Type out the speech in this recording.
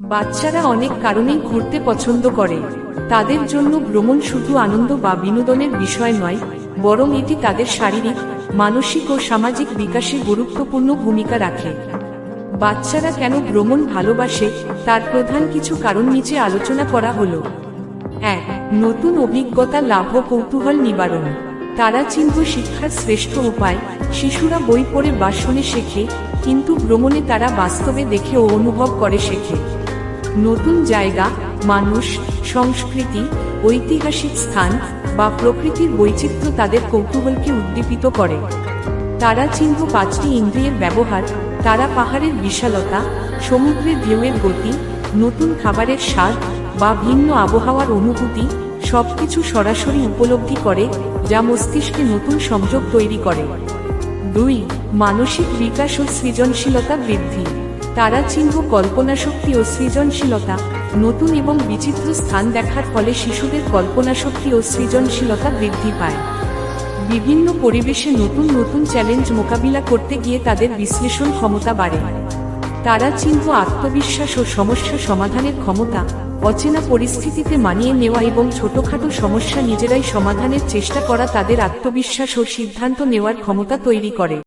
বাচ্চারা অনেক কারণেই ঘুরতে পছন্দ করে। তাদের জন্য ভ্রমণ শুধু আনন্দ বা বিনোদনের বিষয় নয়, বরং এটি তাদের শারীরিক, মানসিক ও সামাজিক বিকাশে গুরুত্বপূর্ণ ভূমিকা রাখে। বাচ্চারা কেন ভ্রমণ ভালোবাসে, তার প্রধান কিছু কারণ নিচে আলোচনা করা হলো। এক, নতুন অভিজ্ঞতা লাভ ও কৌতূহল নিবারণ। তারা চিহ্ন শিক্ষার শ্রেষ্ঠ উপায়, শিশুরা বই পড়ে বা শেখে, কিন্তু ভ্রমণে তারা বাস্তবে দেখে ও অনুভব করে শেখে। নতুন জায়গা, মানুষ, সংস্কৃতি, ঐতিহাসিক স্থান বা প্রকৃতির বৈচিত্র্য তাদের কৌতূহলকে উদ্দীপিত করে। তারা চিহ্ন পাঁচটি ইন্দ্রিয়ের ব্যবহার, তারা পাহাড়ের বিশালতা, সমুদ্রের ঢেউয়ের গতি, নতুন খাবারের স্বাদ বা ভিন্ন আবহাওয়ার অনুভূতি সবকিছু সরাসরি উপলব্ধি করে, যা মস্তিষ্কে নতুন সংযোগ তৈরি করে। দুই, মানসিক বিকাশ ও সৃজনশীলতা বৃদ্ধি। তারা চিহ্ন কল্পনাশক্তি ও সৃজনশীলতা, নতুন এবং বিচিত্র স্থান দেখার ফলে শিশুদের কল্পনাশক্তি ও সৃজনশীলতা বৃদ্ধি পায়। বিভিন্ন পরিবেশে নতুন নতুন চ্যালেঞ্জ মোকাবিলা করতে গিয়ে তাদের বিশ্লেষণ ক্ষমতা বাড়ে। তারা চিহ্ন আত্মবিশ্বাস ও সমস্যা সমাধানের ক্ষমতা, অচেনা পরিস্থিতিতে মানিয়ে নেওয়া এবং ছোটখাটো সমস্যা নিজেরাই সমাধানের চেষ্টা করা তাদের আত্মবিশ্বাস ও সিদ্ধান্ত নেওয়ার ক্ষমতা তৈরি করে।